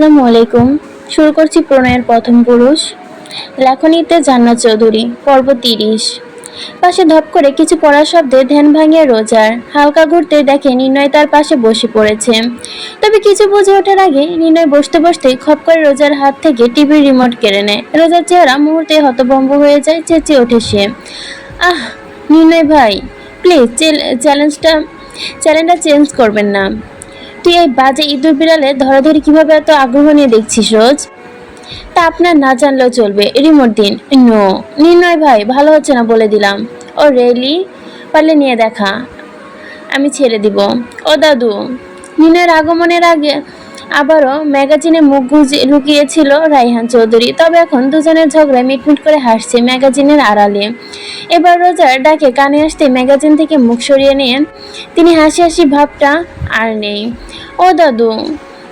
আসসালামু আলাইকুম। শুরু করছি প্রণয়ের প্রথম পুরুষ, লেখনীতে জান্নাত চৌধুরী, পর্ব তিরিশ। পাশে ধপ করে কিছু পড়ার শব্দে ধ্যান ভাঙিয়ে রোজার হালকা ঘুরতে দেখে নির্ণয় তার পাশে বসে পড়েছে। তবে কিছু বুঝে ওঠার আগে নির্ণয় বসতে বসতে খপ করে রোজার হাত থেকে টিভির রিমোট কেড়ে নেয়। রোজার চেহারা মুহূর্তে হতভম্ব হয়ে যায়, চেঁচিয়ে ওঠে সে। আহ, নির্ণয় ভাই প্লিজ চ্যালেঞ্জটা চ্যালেঞ্জটা চেঞ্জ করবেন না। তুই এই বাজে ইঁদুর বিড়ালে ধরাধরি কীভাবে এত আগ্রহ নিয়ে দেখছিস রোজ? তা আপনার না জানলেও চলবে, রিমোট দিন। নো, নির্ণয় ভাই, ভালো হচ্ছে না বলে দিলাম। ও রেলি পারলে নিয়ে দেখা। আমি ছেড়ে দিব। ও, দাদু নির্ণয়ের আগমনের আগে আবারও ম্যাগাজিনে মুখ গুজে লুকিয়েছিল রাইহান চৌধুরী। তবে এখন দুজনের ঝগড়ায় মিটমিট করে হাসছে ম্যাগাজিনের আড়ালে। এবার রোজার ডাকে কানে আসতে ম্যাগাজিন থেকে মুখ সরিয়ে নিয়ে তিনি হাসি হাসি ভাবটা আর নেই। ও দাদু,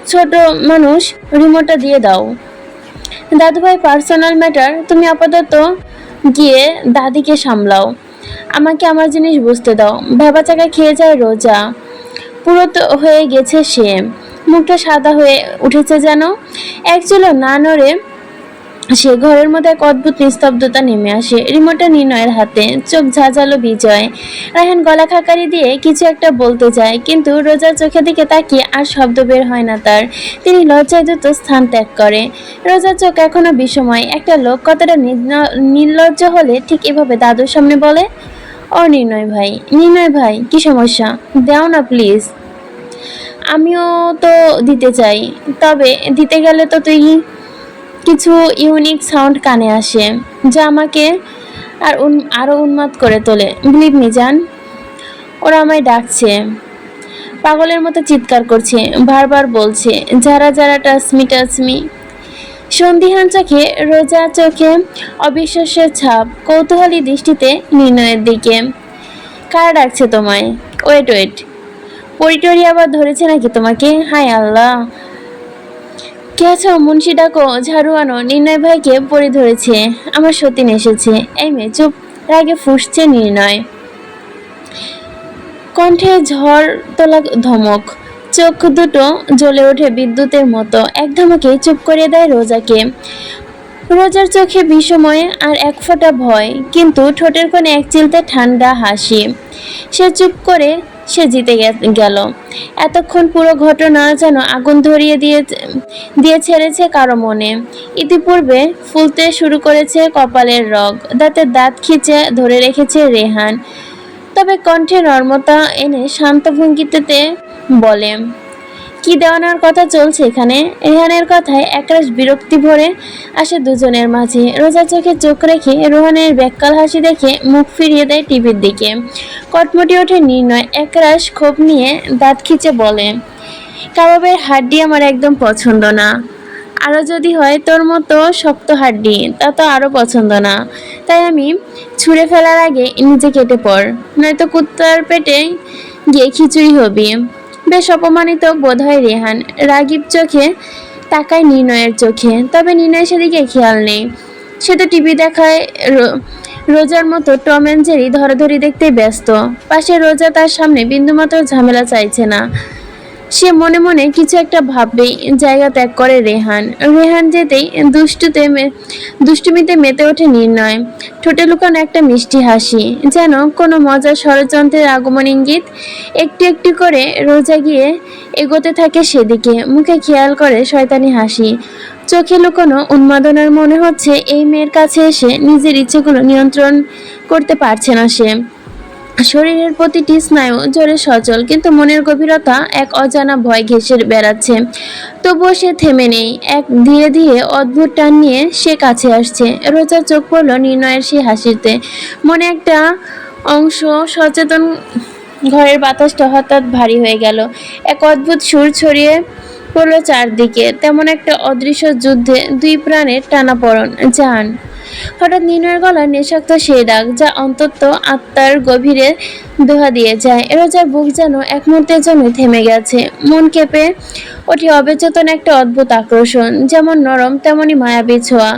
ছোট মানুষ রিমোটটা দিয়ে দাও। দাদুভাই পার্সোনাল ম্যাটার তুমি আপাতত গিয়ে দাদিকে সামলাও। আমাকে আমার জিনিস বুঝতে দাও। ভেবা চাকা খেয়ে যায় রোজা। পুরো হয়ে গেছে সে। মুখটা সাদা হয়ে উঠেছে যেন। এক ছিল না নড়ে সে ঘরের মধ্যে এক অদ্ভুত নিস্তব্ধতা নেমে আসে। রিমোটটা নির্ণয়ের হাতে চোখ ঝাঁঝালো বিজয়। রায়হান গলা খাকারি দিয়ে কিছু একটা বলতে যায়, কিন্তু রোজার চোখের দিকে তাকিয়ে আর শব্দ বের হয় না তার। তিনি লজ্জায় দ্রুত স্থান ত্যাগ করে। রোজার চোখ এখনও বিষময়। একটা লোক কতটা নির্লজ্জ হলে ঠিক এভাবে দাদুর সামনে বলে? ও নির্ণয় ভাই নির্ণয় ভাই, কি সমস্যা? দাও না প্লিজ। আমিও তো দিতে চাই, তবে দিতে গেলে তো তুই কিছু ইউনিক সাউন্ড কানে আসে, যা আমাকে আর উন- আরও উন্মাদ করে তোলে। বিলিভ মি জান, ওরা আমায় ডাকছে, পাগলের মতো চিৎকার করছে, বারবার বলছে, যারা যারা টাসমি টাসমি সন্ধিহান চোখে, রোজা চোখে অবিশ্বাসের ছাপ, কৌতূহলী দৃষ্টিতে, নির্ণয়ের দিকে। কারা ডাকছে তোমায়? ওয়েট ওয়েট পরিটরি আবার ধরেছে নাকি তোমাকে? হায় আল্লাহ। কে আছো মুন্সি ডাকো? ঝাড়ু আনো। নির্ণয় ভাইকে পরি ধরেছে। আমার সতীন এসেছে। এই মেয়ে, চুপ। রাগে ফুসছে নির্ণয়। কণ্ঠে ঝড় তোলা ধমক। চোখ দুটো জ্বলে ওঠে বিদ্যুতের মতো। এক ধমকে চুপ করে দেয় রোজাকে। রোজার চোখে বিষময় আর এক ফোঁটা ভয়, কিন্তু ঠোঁটের কোণে এক চিলতে ঠান্ডা হাসি। সে চুপ করে সে জিতে গেল। এতক্ষণ পুরো ঘটনা যেন আগুন ধরিয়ে দিয়ে দিয়ে ছেড়েছে কারও মনে। ইতিপূর্বে ফুলতে শুরু করেছে কপালের রগ, দাঁতে দাঁত খিচে ধরে রেখেছে রেহান। তবে কণ্ঠে নর্মতা এনে শান্ত ভঙ্গিতে বলে কি দেওয়ানোর কথা চলছে এখানে? রেহানের কথায় একরাশ বিরক্তি ভরে আসে দুজনের মাঝে। রোজা চোখে চোখ রেখে রোহানের ব্যাককাল হাসি দেখে মুখ ফিরিয়ে দেয় টিভির দিকে। কটমটি ওঠে নির্ণয়। একরাশ ক্ষোভ নিয়ে দাঁত খিচে বলে, কাবাবের হাড্ডি আমার একদম পছন্দ না। আরও যদি হয় তোর মতো শক্ত হাড্ডি, তা তো আরও পছন্দ না। তাই আমি ছুঁড়ে ফেলার আগে নিজে কেটে পড়। নয়তো কুত্তার পেটে গিয়ে খিচুড়ি হবি। বেশ অপমানিত বোধ হয় রেহান। রাগিব চোখে তাকায় নির্ণয়ের চোখে। তবে নির্ণয় সেদিকে খেয়াল নেই। সে তো টিভি দেখায় রোজার মতো টম অ্যান্ড জেরি ধরাধরি দেখতে ব্যস্ত। পাশে রোজা তার সামনে বিন্দুমাত্র ঝামেলা চাইছে না। সে মনে মনে কিছু একটা ভাববেই জায়গা ত্যাগ করে রেহান। রেহান যেতেই দুষ্টুতে দুষ্টুমিতে মেতে ওঠে নির্ণয়। ঠোঁটে লুকানো একটা মিষ্টি হাসি, যেন কোনো মজার ষড়যন্ত্রের আগমন ইঙ্গিত একটু একটু করে রোজা গিয়ে এগোতে থাকে সেদিকে। মুখে খেয়াল করে শয়তানি হাসি। চোখে লুকোনো উন্মাদনার মনে হচ্ছে, এই মেয়ের কাছে এসে নিজের ইচ্ছেগুলো নিয়ন্ত্রণ করতে পারছে না সে। শরীরের প্রতিটি স্নায়ু জোরে সচল, কিন্তু মনের গভীরতা এক অজানা ভয় ঘেঁষে বেড়াচ্ছে। তবুও সে থেমে নেই। এক ধীরে ধীরে অদ্ভুত টান নিয়ে সে কাছে আসছে। রোজা চোখ পড়ল নির্ণয়ের সেই হাসিতে। মনে একটা অংশ সচেতন ঘরের বাতাসটা হঠাৎ ভারী হয়ে গেল। এক অদ্ভুত সুর ছড়িয়ে পড়ল চারদিকে। তেমন একটা অদৃশ্য যুদ্ধে দুই প্রাণের টানাপড়ন। যান হঠাৎ নির্ণয়ের গলার নেশাক্ত সেই ডাক যা অন্তত আত্মার গভীরে দোহা দিয়ে যায়। রোজার বুক যেন এক মুহূর্তের জন্য থেমে গেছে। মন কেঁপে ওঠে অবেচেতন একটা অদ্ভুত আকর্ষণ, যেমন নরম তেমনই মায়াবী ছোঁয়া,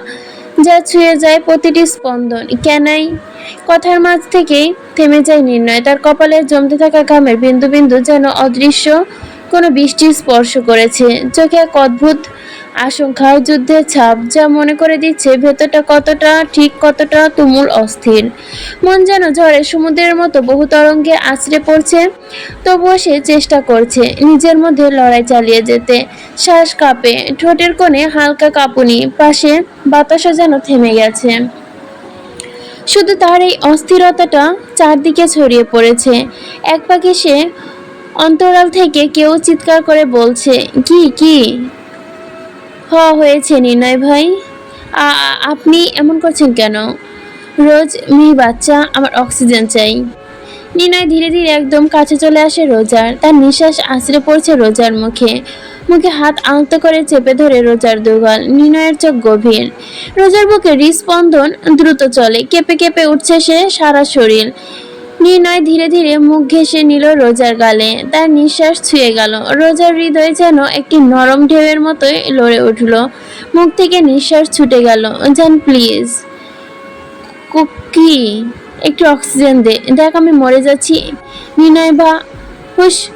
যা ছুঁয়ে যায় প্রতিটি স্পন্দন। কেনাই কথার মাঝ থেকেই থেমে যায় নির্ণয়। তার কপালে জমতে থাকা ঘামের বিন্দু বিন্দু যেন অদৃশ্য কোনো বৃষ্টি স্পর্শ করেছে। চোখে এক অদ্ভুত আশঙ্কা ও যুদ্ধের ছাপ যা মনে করে দিচ্ছে ভেতরটা কতটা, ঠিক কতটা তুমুল অস্থির। মন যেন ঝড়ে সমুদ্রের মতো বহু তরঙ্গে আছড়ে পড়ছে, তবুও সে চেষ্টা করছে নিজের মধ্যে লড়াই চালিয়ে যেতে। শ্বাস কাঁপে, ঠোঁটের কোণে হালকা কাঁপুনি, পাশে বাতাসও যেন থেমে গেছে। শুধু তার এই অস্থিরতাটা চারদিকে ছড়িয়ে পড়েছে। এক পাখি সে অন্তরাল থেকে কেউ চিৎকার করে বলছে, কি কি? হ হয়েছে, নির্ণয় ভাই। আপনি এমন করছেন কেন? রোজ মেয়ে বাচ্চা, আমার অক্সিজেন চাই। নির্ণয় ধীরে ধীরে একদম কাছে চলে আসে রোজার। তার নিঃশ্বাস আছড়ে পড়ছে রোজার মুখে। মুখে হাত আলতো করে চেপে ধরে রোজার দুগাল। নির্ণয়ের চোখ গভীর। রোজার বুকে হৃস্পন্দন দ্রুত চলে। কেঁপে কেঁপে উঠছে সে সারা শরীর। নির্ণয় ধীরে ধীরে মুখ ঘেঁষে নিল রোজার গালে। তার নিঃশ্বাস ছুঁয়ে গেল। রোজার হৃদয় যেন একটি নরম ঢেউয়ের মতোই লড়ে উঠল। মুখ থেকে নিঃশ্বাস ছুটে গেল। জান, প্লিজ। কি একটু অক্সিজেন দে। দেখ, আমি মরে যাচ্ছি। নির্ণয় বা হুস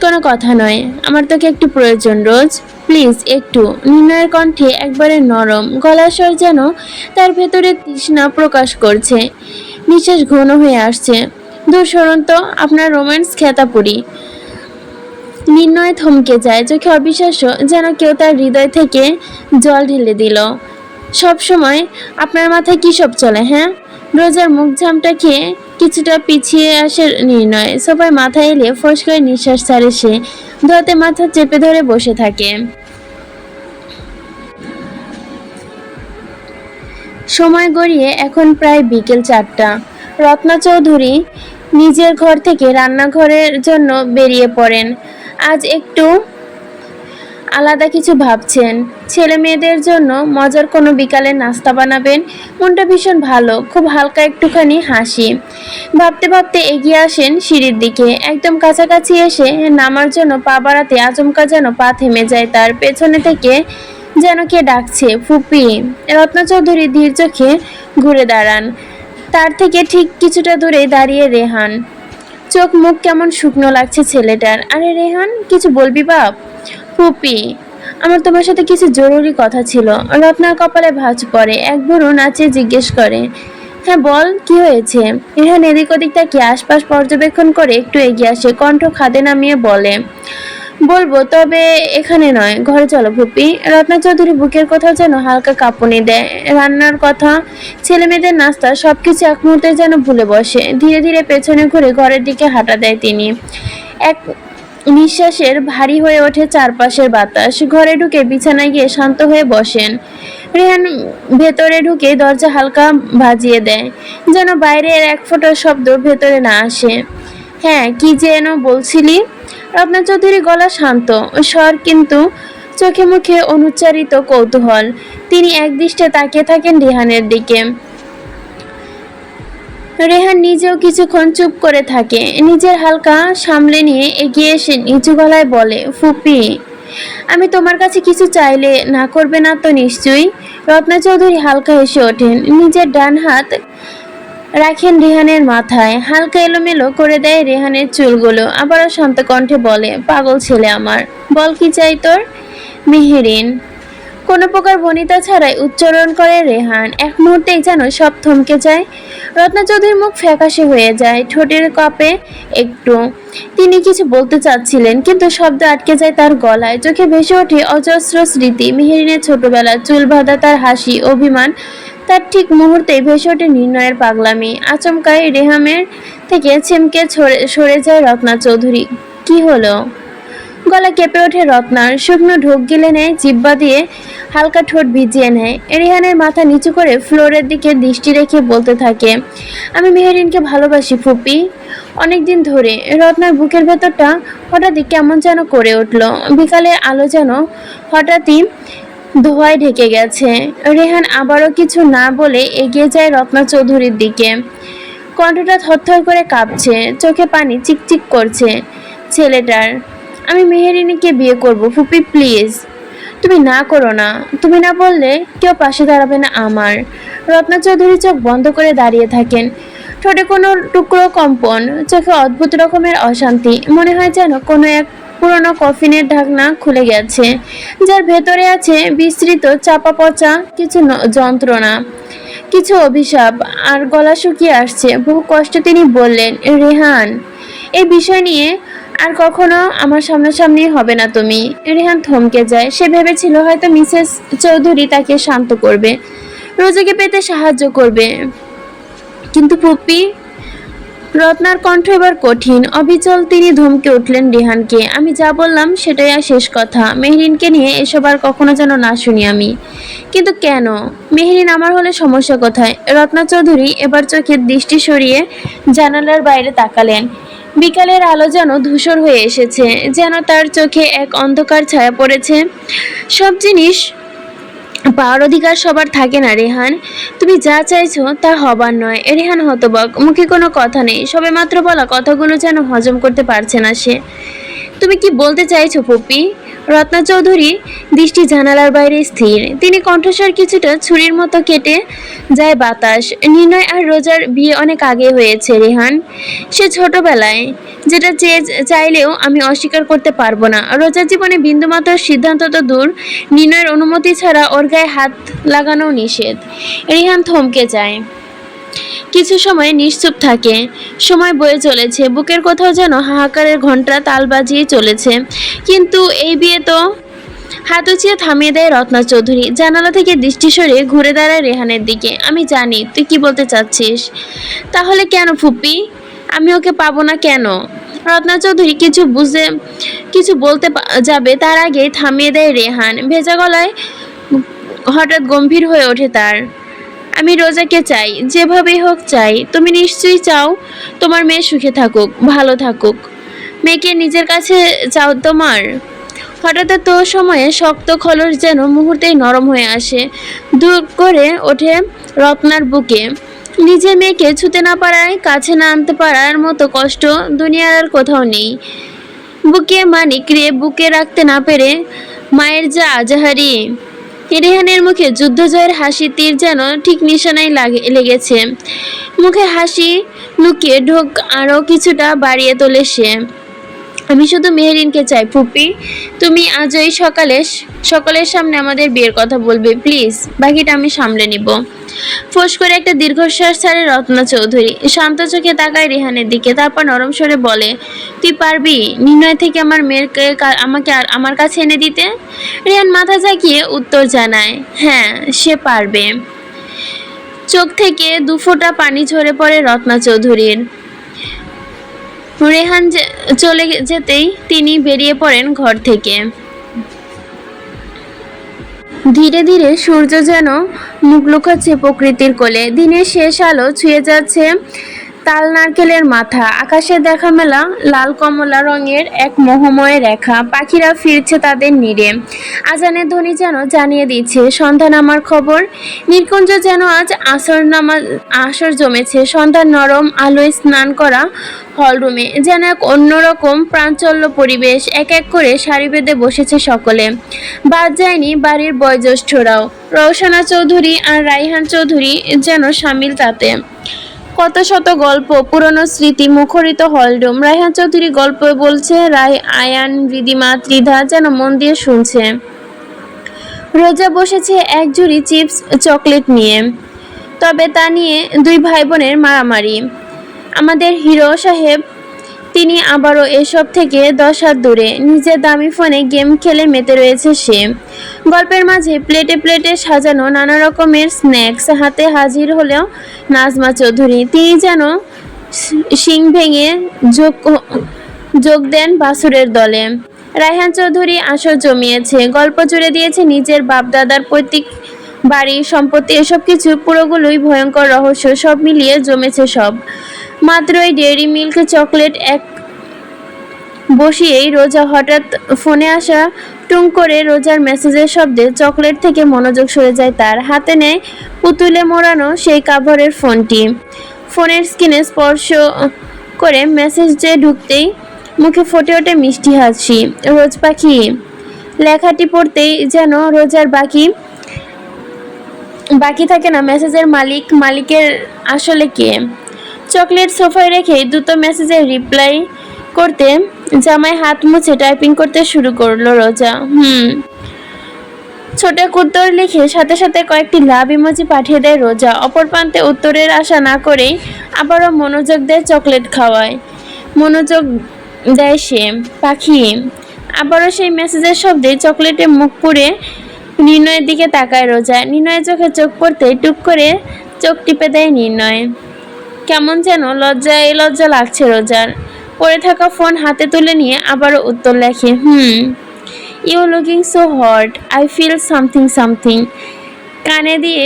কোনো কথা নয়। আমার তোকে একটু প্রয়োজন, রোজ। প্লিজ, একটু। নির্ণয়ের কণ্ঠে একবারে নরম। গলার স্বর যেন তার ভেতরে তৃষ্ণা প্রকাশ করছে। নিঃশ্বাস ঘন হয়ে আসছে। দূর সরুন তো আপনার রোম্যান্স খেতাপুরি। নির্ণয় থমকে যায়, চোখে অবিশ্বাস্য যেন কেউ তার হৃদয় থেকে জল ঢেলে দিল। সব সময় আপনার মাথায় কী সব চলে হ্যাঁ? রোজার মুখ ঝামটা খেয়ে কিছুটা পিছিয়ে আসে নির্ণয়। সবাই মাথায় এলে ফোঁস করে নিঃশ্বাস ছাড়ে সে। ধোয়াতে মাথা চেপে ধরে বসে থাকে। সময় গড়িয়ে এখন প্রায় বিকেল চারটা। রত্না চৌধুরী নিজের ঘর থেকে রান্নাঘরের জন্য বেরিয়ে পড়েন। আজ একটু আলাদা কিছু ভাবছেন। ছেলে মেয়েদের জন্য মজার কোনো বিকালে নাস্তা বানাবেন? মনটা ভীষণ ভালো, খুব হালকা একটুখানি হাসি। ভাবতে ভাবতে এগিয়ে আসেন সিঁড়ির দিকে। একদম কাছাকাছি এসে নামার জন্য পা বাড়াতে আচমকা যেন পা থেমে যায় তার। পেছনে থেকে যেন কে ডাকছে, ফুপি। রত্না চৌধুরী ধীর চোখে ঘুরে দাঁড়ান। তার থেকে ঠিক কিছুটা দূরে দাঁড়িয়ে রেহান। চোখ মুখ কেমন শুকনো লাগছে ছেলেটার। আরে রেহান, কিছু বলবি বাপ? ফুপি, আমার তোমার সাথে কিছু জরুরি কথা ছিল। রত্নার কপালে ভাঁজ পড়ে, এক বুড়ো নাচে জিজ্ঞেস করে হ্যাঁ বল, কি হয়েছে? রেহান এদিক ওদিক তাকে আশপাশ পর্যবেক্ষণ করে একটু এগিয়ে আসে, কণ্ঠ খাদে নামিয়ে বলে বলব, তবে এখানে নয়, ঘরে চলো ভুপি রত্না চৌধুরী বুকের কোথাও যেন হালকা কাঁপুনি দেয়। রান্নার কথা ছেলে মেয়েদের নাস্তা, সবকিছু এক মুহূর্তে যেন ভুলে বসে। ধীরে ধীরে পেছনে ঘুরে ঘরের দিকে হাঁটা দেয় তিনি। এক নিঃশ্বাসের ভারী হয়ে ওঠে চারপাশের বাতাস। ঘরে ঢুকে বিছানায় গিয়ে শান্ত হয়ে বসেন। রেহান ভেতরে ঢুকে দরজা হালকা ভাজিয়ে দেয়, যেন বাইরের এক ফোঁটা শব্দ ভেতরে না আসে। হ্যাঁ কি যেন বলছিলি? রত্না চৌধুরী গলা শান্ত, স্বর কিন্তু চোখে মুখে অনুচ্চারিত কৌতূহল। তিনি একদৃষ্টে তাকিয়ে থাকেন রেহানের দিকে। রেহান নিজেও কিছুক্ষণ চুপ করে থাকে। নিজের হালকা সামলে নিয়ে এগিয়ে এসে নিচু গলায় বলে, ফুপি, আমি তোমার কাছে কিছু চাইলে না করবে না তো নিশ্চয়ই? রত্না চৌধুরী হালকা হেসে ওঠেন। নিজের ডান হাত রাখেন রেহানের মাথায়। হালকা এলোমেলো করে দেয় রেহানের চুলগুলো। আবারও শান্ত কণ্ঠে বলে, পাগল ছেলে আমার, বল কি চাই তোর? মেহেরিন, কোনো প্রকার বনিতা ছাড়াই উচ্চারণ করে রেহান। এক মুহূর্তেই যেন সব থমকে যায়। রত্না চৌধুরীর মুখ ফ্যাকাশে হয়ে যায়। ঠোঁটের কাপে একটু তিনি কিছু বলতে চাচ্ছিলেন, কিন্তু শব্দ আটকে যায় তার গলায়। চোখে ভেসে ওঠে অজস্র স্মৃতি। মেহেরিনের ছোটবেলা চুল বাঁধা তার হাসি, অভিমান তার ঠিক মুহূর্তেই ভেসে ওঠে নির্ণয়ের পাগলামি। আচমকায় রেহামের থেকে ছেমকে সরে যায় রত্না চৌধুরী। কি হলো? গলা কেঁপে ওঠে রত্নার। শুকনো ঢোক গিলে নেয়, জিব্বা দিয়ে হালকা ঠোঁট ভিজিয়ে নেয়। রেহানের মাথা নিচু করে ফ্লোরের দিকে দৃষ্টি রেখে বলতে থাকে, আমি মেহেরিনকে ভালোবাসি ফুপি। অনেক দিন ধরে রত্নার বুকের ভেতরটা হঠাৎই কেমন যেন করে উঠল। বিকালের আলো যেন হঠাৎই ধোঁয়ায় ঢেকে গেছে। রেহান আবারও কিছু না বলে এগিয়ে যায় রত্না চৌধুরীর দিকে। কণ্ঠটা থরথর করে কাঁপছে, চোখে পানি চিকচিক করছে। ছেলেটার, আমি মেহেরিনীকে বিয়ে করব, ফুপি প্লিজ। তুমি না করো না, তুমি না বললে কেউ পাশে দাঁড়াবে না আমার। রত্না চৌধুরী চোখ বন্ধ করে দাঁড়িয়ে থাকেন। ঠোঁটে কোনো টুকরো কম্পন, চোখে অদ্ভুত রকমের অশান্তি, মনে হয় যেন কোনো এক পুরনো কফিনের ঢাকনা খুলে গেছে, যার ভেতরে আছে বিস্তৃত চাপা পচা কিছু যন্ত্রণা, কিছু অভিশাপ, আর গলা শুকিয়ে আসছে। বহু কষ্টে তিনি বললেন, রেহান এই বিষয় নিয়ে আর কখনো আমার সামনাসামনি হবে না তুমি। রেহান থমকে যায়। সে ভেবেছিল হয়তো মিসেস চৌধুরী তাকে শান্ত করবে, রোজাকে পেতে সাহায্য করবে। কিন্তু পুপ্পি রত্নার কণ্ঠ এবার কঠিন। অবিচল তিনি ধমকে উঠলেন রেহানকে। আমি যা বললাম সেটাই আর শেষ কথা। মেহরিনকে নিয়ে এসব আর কখনো যেন না শুনি আমি। কিন্তু কেন? মেহরিন আমার হলে সমস্যা কোথায়? রত্না চৌধুরী এবার চোখের দৃষ্টি সরিয়ে জানালার বাইরে তাকালেন। বিকালের আলো যেন ধূসর হয়ে এসেছে, যেন তার চোখে এক অন্ধকার ছায়া পড়েছে। সব জিনিস পাওয়ার অধিকার সবার থাকে না, রেহান। তুমি যা চাইছো তা হবার নয়। রেহান হতবাক। মুখে কোনো কথা নেই। সবে মাত্র বলা কথাগুলো যেন হজম করতে পারছে না সে। তুমি কি বলতে চাইছো পপি রত্না চৌধুরী, দৃষ্টি জানালার বাইরে স্থির। তিনি কণ্ঠস্বর কিছুটা ছুরির মতো কেটে যায় বাতাস। নির্ণয় আর রোজার বিয়ে অনেক আগে হয়েছে, রেহান। সে ছোটবেলায় যেটা চেয়ে চাইলেও আমি অস্বীকার করতে পারব না। রোজার জীবনে বিন্দুমাত্র সিদ্ধান্ত তো দূর। নির্ণয়ের অনুমতি ছাড়া ওর গায়ে হাত লাগানো নিষেধ। রেহান থমকে যায়। কিছু সময় নিশ্চুপ থাকে। সময় বয়ে চলেছে, বুকের কোথাও যেন হাহাকারের ঘণ্টা তাল বাজিয়ে চলেছে। কিন্তু এই বিয়ে তো হাত উঁচিয়ে থামিয়ে দেয় রত্না চৌধুরী। জানালা থেকে দৃষ্টি সরে ঘুরে দাঁড়ায় রেহানের দিকে। আমি জানি, তুই কি বলতে চাচ্ছিস? তাহলে কেন ফুপি? আমি ওকে পাবো না কেন? রত্না চৌধুরী কিছু বুঝে, কিছু বলতে যাবে, তার আগে থামিয়ে দেয় রেহান। ভেজা গলায় হঠাৎ গম্ভীর হয়ে ওঠে তার। আমি রোজাকে চাই, যেভাবেই হোক চাই। তুমি নিশ্চয়ই চাও তোমার মেয়ে সুখে থাকুক, ভালো থাকুক। মেয়েকে নিজের কাছে চাও তোমার? হঠাৎ তো সময়ে শক্ত খলস যেন মুহূর্তেই নরম হয়ে আসে। দূর করে ওঠে রত্নার বুকে। নিজের মেয়েকে ছুতে না পারায়, কাছে না আনতে পারার মতো কষ্ট দুনিয়ার আর কোথাও নেই। বুকে মানিক রে, বুকে রাখতে না পেরে মায়ের যা আজাহারি। রেহানের মুখে যুদ্ধ জয়ের হাসি, তীর যেন ঠিক নিশানায় লাগে লেগেছে। মুখে হাসি লুকিয়ে ঢোক আরও কিছুটা বাড়িয়ে তোলে সে। আমি শুধু মেহরিনকে চাই, ফুপি। তুমি আজই সকালে সকলের সামনে আমাদের বিয়ের কথা বলবে, প্লিজ। বাকিটা আমি সামলে নিব। ফোঁস করে একটা দীর্ঘশ্বাস ছাড়ে রত্না চৌধুরী। শান্ত চোখে তাকায় রেহানের দিকে, তারপর নরম স্বরে বলে, তুই পারবি নির্ণয় থেকে আমার মেয়েকে কা- আমাকে আর, আমার কাছে এনে দিতে? রেহান মাথা ঝাঁকিয়ে উত্তর জানায় হ্যাঁ সে পারবে। চোখ থেকে দুফোঁটা পানি ঝরে পড়ে রত্না চৌধুরীর। রেহান চলে যেতেই তিনি বেরিয়ে পড়েন ঘর থেকে। ধীরে ধীরে সূর্য যেন মুখ লুকাচ্ছে প্রকৃতির কোলে। দিনের শেষ আলো ছুঁয়ে যাচ্ছে তাল নারকেলের মাথা, আকাশে দেখা মেলা লাল কমলা রঙের এক মোহময় রেখা। পাখিরা ফিরছে তাদের নীড়ে আজানের ধ্বনি যেন জানিয়ে দিচ্ছে, সন্ধ্যা নামার খবর। নীলকুঞ্জ যেন আজ আসর নামা, আসর জমেছে। সন্ধ্যার নরম আলোয় স্নান করা হলরুমে। যেন এক অন্যরকম প্রাঞ্চল্য পরিবেশ, এক এক করে সারি বেঁধে বসেছে সকলে। বাদ যায়নি বাড়ির বয়োজ্যেষ্ঠরাও। রওশানা চৌধুরী আর রাইহান চৌধুরী যেন সামিল তাতে। কত শত গল্প পুরনো স্মৃতি মুখরিত হলডুম রায়হান চৌধুরী গল্প বলছে, রায় আয়ান রিদিমা ত্রিধা যেন মন দিয়ে শুনছে। রোজা বসেছে এক জুড়ি চিপস, চকলেট নিয়ে। তবে তা নিয়ে দুই ভাই বোনের মারামারি। আমাদের হিরো সাহেব তিনি আবারও এসব থেকে দশ হাত দূরে। নিজের দামি ফোনে গেম খেলে মেতে রয়েছে সে। গল্পের মাঝে প্লেটে প্লেটে সাজানো নানা রকমের স্ন্যাক্স। হাতে হাজির হলেও নাজমা চৌধুরী, তিনি যেন শিং ভেঙে যোগ যোগ দেন বাসুরের দলে। রায়হান চৌধুরী আসর জমিয়েছে। গল্প জুড়ে দিয়েছে নিজের বাপদাদার পৈতৃক বাড়ি, সম্পত্তি, এসব কিছু পুরোগুলোই ভয়ঙ্কর রহস্য। সব মিলিয়ে জমেছে সব। মাত্রই ডেয়ারি মিল্ক চকলেট এক বসিয়েই রোজা হঠাৎ ফোনে আসা টুং করে রোজার মেসেজের শব্দে চকলেট থেকে মনোযোগ সরে যায় তার। হাতে নেয় পুতুলে মোড়ানো সেই কাভারের ফোনটি। ফোনের স্ক্রিনে স্পর্শ করে মেসেজ যে ঢুকতেই মুখে ফোটে ওঠে মিষ্টি হাসি। রোজ পাখি। লেখাটি পড়তেই যেন রোজার বাকি বাকি থাকে না, মেসেজের মালিক, মালিকের আসলে কে? চকলেট সোফায় রেখে দ্রুত মেসেজের রিপ্লাই করতে জামাই হাত মুছে টাইপিং করতে শুরু করল রোজা। হুম। ছোট উত্তর লিখে সাথে সাথে কয়েকটি লাভ ইমোজি পাঠিয়ে দেয় রোজা। অপর প্রান্তে উত্তরের আশা না করেই আবারও মনোযোগ দেয় চকলেট খাওয়ায়। মনোযোগ দেয় সে, পাখি। আবারও সেই মেসেজের শব্দে চকলেটে মুখ পুড়ে নির্ণয়ের দিকে তাকায় রোজা। নির্ণয়ের চোখে চোখ পড়তে টুক করে চোখ টিপে দেয় নির্ণয়। কেমন যেন লজ্জায় লজ্জা লাগছে রোজার। পড়ে থাকা ফোন হাতে তুলে নিয়ে আবারও উত্তর লেখে, হুম, you looking so hot, I feel something something. কানে দিয়ে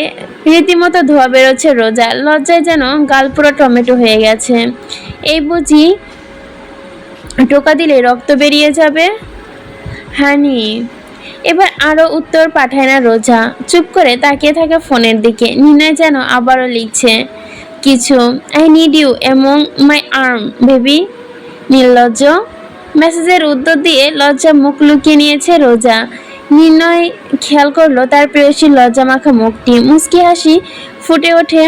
রীতিমতো ধোয়া বেরোচ্ছে রোজা, লজ্জায় যেন গাল পুরো টমেটো হয়ে গেছে। এই বুঝি টোকা দিলে রক্ত বেরিয়ে যাবে? হানি, এবার আরও উত্তর পাঠায় না রোজা। চুপ করে তাকিয়ে থাকে ফোনের দিকে, নির্ণয় যেন আবারও লিখছে কিছু। I need you among my arm baby নির্লজ্জ। মেসেজের উত্তর দিয়ে লজ্জা মুখ লুকিয়ে নিয়েছে রোজা। নির্ণয় খেয়াল করল তার প্রেয়সীর লজ্জা মাখা মুখটি। মুচকি হাসি ফুটে ওঠে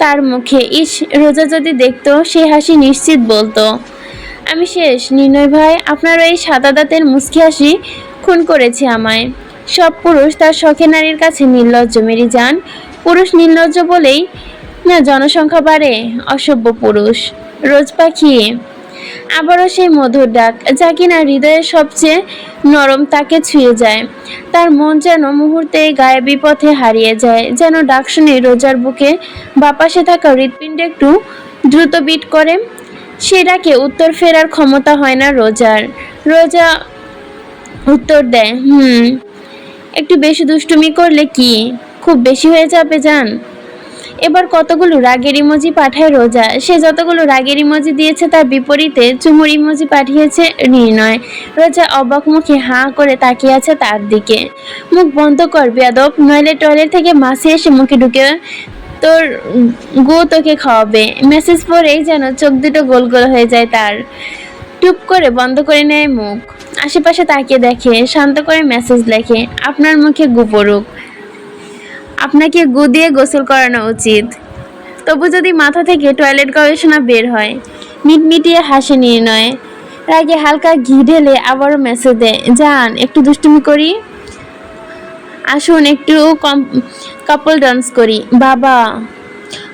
তার মুখে। ইস, রোজা যদি দেখতো সে হাসি নিশ্চিত বলতো। আমি শেষ। নির্ণয় ভাই আপনার এই সাদা দাঁতের মুচকি হাসি খুন করেছে আমায়। সব পুরুষ তার শখে নারীর কাছে নির্লজ্জ, মেরি যান পুরুষ নির্লজ্জ বলেই না জনসংখ্যা বাড়ে, অসভ্য পুরুষ, রোজ পাখি, আবারও সেই মধুর ডাক, যা কিনা হৃদয়ের সবচেয়ে নরম তাকে ছুঁয়ে যায়। তার মন যেন মুহূর্তে গায়ে বিপথে হারিয়ে যায়, যেন ডাক শুনে রোজার বুকে বাপাসে থাকা হৃৎপিণ্ড একটু দ্রুত বিট করে। সে ডাকে উত্তর ফেরার ক্ষমতা হয় না রোজার। রোজা উত্তর দেয়, হুম, একটু বেশি দুষ্টুমি করলে কি? খুব বেশি হয়ে যাবে জান? এবার কতগুলো রাগের ইমোজি পাঠায় রোজা? সে যতগুলো রাগের ইমোজি দিয়েছে তার বিপরীতে চুমুর ইমোজি পাঠিয়েছে নির্ণয়। রোজা অবাক মুখে হাঁ করে তাকিয়ে আছে তার দিকে। মুখ বন্ধ কর, বেয়াদব, নইলে টয়লেট থেকে মাসি এসে মুখে ঢুকে তোর গো তোকে খাওয়াবে। মেসেজ পড়েই যেন চোখ দুটো গোল গোল হয়ে যায় তার। টুপ করে বন্ধ করে নেয় মুখ। আশেপাশে তাকিয়ে দেখে, শান্ত করে মেসেজ লেখে, আপনার মুখে গু পড়ুক। আপনাকে গু দিয়ে গোসল করানো উচিত। তবু যদি মাথা থেকে টয়লেট গবেষণা বের হয়, মিটমিটিয়ে হাসি নির্ণয়, রাগে হালকা ঘি ঢেলে আবারও মেসেজ দেয় যান একটু দুষ্টুমি করি? আসুন, একটু কম কাপল ডান্স করি। বাবা,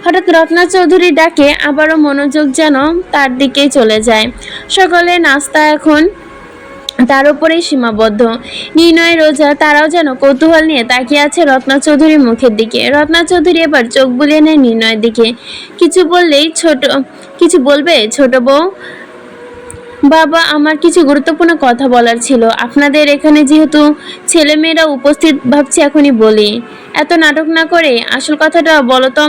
হঠাৎ রত্না চৌধুরী ডাকে, আবারও মনোযোগ যেন তার দিকেই চলে যায়। সকলে নাস্তা এখন তার উপরেই সীমাবদ্ধ। নির্ণয় রোজা তারাও যেন কৌতূহল নিয়ে তাকিয়ে আছে রত্না চৌধুরীর মুখের দিকে। রত্না চৌধুরী এবার চোখ বুলিয়ে নেয় নির্ণয়ের দিকে। কিছু বললেই ছোট, কিছু বলবে ছোট বউ? বাবা, আমার কিছু গুরুত্বপূর্ণ কথা বলার ছিল। আপনাদের এখানে যেহেতু ছেলেমেয়েরা উপস্থিত ভাবছি এখনই বলি। এত নাটক না করে আসল কথাটা বলো তো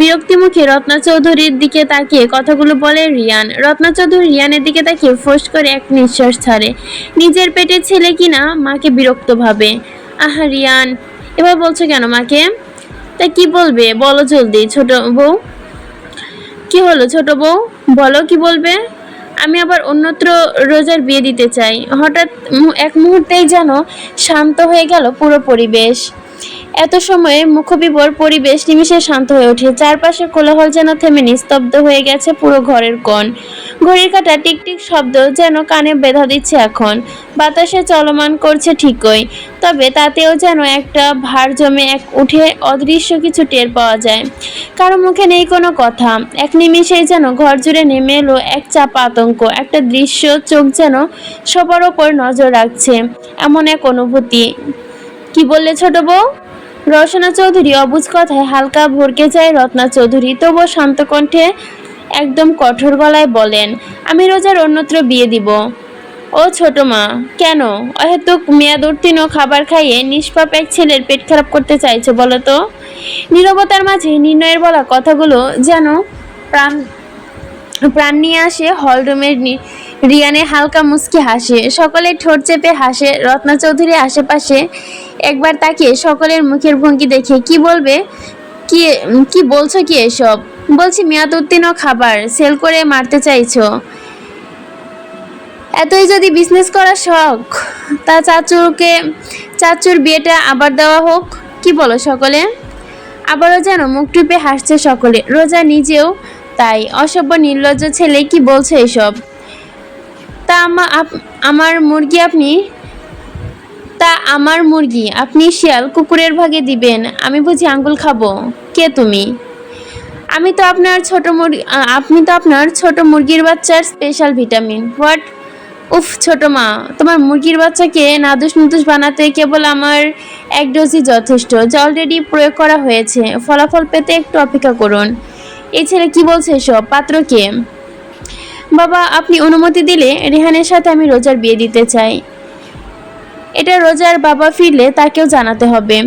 বিরক্তি মুখে রত্না চৌধুরীর দিকে তাকিয়ে কথাগুলো বলে রিয়ান। রত্না চৌধুরী রিয়ানের দিকে তাকিয়ে ফোঁস করে এক নিঃশ্বাস ছাড়ে। নিজের পেটের ছেলে কিনা মাকে বিরক্ত ভাবে। আহা, রিয়ান এবার বলছো কেন মাকে? তা কি বলবে? বলো জলদি, ছোট বউ। কি হলো, ছোট বউ? বলো কি বলবে? আমি আবার অন্যত্র রোজার বিয়ে দিতে চাই। হঠাৎ এক মুহূর্তেই যেন শান্ত হয়ে গেল পুরো পরিবেশ। এত সময়ে মুখবিবর পরিবেশ নিমিষে শান্ত হয়ে ওঠে। চারপাশে কোলাহল যেন থেমে নিস্তব্ধ হয়ে গেছে পুরো ঘরের কোণ ঘড়ির কাঁটা টিকটিক শব্দ যেন কানে বেধা দিচ্ছে এখন। বাতাসে চলমান করছে ঠিকই, তবে তাতেও যেন একটা ভার জমে এক উঠে অদৃশ্য কিছু টের পাওয়া যায়। কারও মুখে নেই কোনো কথা, এক নিমিষেই যেন ঘর জুড়ে নেমে এলো এক চাপা আতঙ্ক, একটা দৃশ্য চোখ যেন সবার ওপর নজর রাখছে, এমন এক অনুভূতি। কি বললে ছোট বউ? রসনা চৌধুরী অবুজ কথায় হালকা ভরকে যায় রত্না চৌধুরী, তবুও শান্ত কণ্ঠে একদম কঠোর গলায় বলেন, আমি রোজার অন্যত্র বিয়ে দিব। ও ছোট মা, কেন? অহেতুক মেয়াদ উত্তীর্ণ খাবার খাইয়ে নিষ্পাপ এক ছেলের পেট খারাপ করতে চাইছো বলো তো? নীরবতার মাঝে নির্ণয়ের বলা কথাগুলো যেন প্রাণ প্রাণ নিয়ে আসে হলরুমের রিয়ানে হালকা মুচকি হাসে। সকলে ঠোঁট চেপে হাসে, রত্না চৌধুরী আশেপাশে একবার তাকিয়ে সকলের মুখের ভঙ্গি দেখে, কি বলবে? কি কি বলছো কি এসব? বলছি, মেয়াদ উত্তীর্ণ খাবার সেল করে মারতে চাইছো। এতই যদি বিজনেস করার শখ, তা চাচুকে, চাচুর বিয়েটা আবার দেওয়া হোক, কি বলো সকলে? আবারও যেন মুখ টুপে হাসছে সকলে, রোজা নিজেও, তাই অসভ্য নির্লজ্জ ছেলে কি বলছে এসব? তা আমার মুরগি আপনি, তা আমার মুরগি, আপনি শিয়াল কুকুরের ভাগে দিবেন, আমি বুঝি আঙ্গুল খাব, কে তুমি? আমি তো আপনার ছোট মুরগি আপনি তো আপনার ছোট মুরগির বাচ্চার স্পেশাল ভিটামিন হোয়াট উফ, ছোট মা, তোমার মুরগির বাচ্চাকে নাদুস নুদুস বানাতে কেবল আমার এক ডোজই যথেষ্ট। যা অলরেডি প্রয়োগ করা হয়েছে। ফলাফল পেতে একটু অপেক্ষা করুন। এই ছেলে কি বলছে এসব? পাত্র কে? বাবা, আপনি অনুমতি দিলে রেহানের সাথে আমি রোজার বিয়ে দিতে চাই। এটা রোজার বাবা ফিরলে তাকেও জানাতে হবে।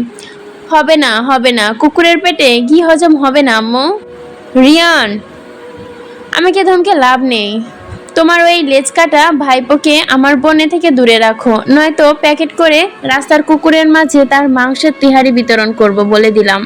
হবে না হবে না। কুকুরের পেটে ঘি হজম হবে না, আম্মু। রিয়ান, আমাকে ধমকে লাভ নেই। তোমার ওই লেজ কাটা ভাইপোকে আমার বনে থেকে দূরে রাখো, নয়তো প্যাকেট করে রাস্তার কুকুরের মাঝে তার মাংসের তিহারি বিতরণ করব বলে দিলাম।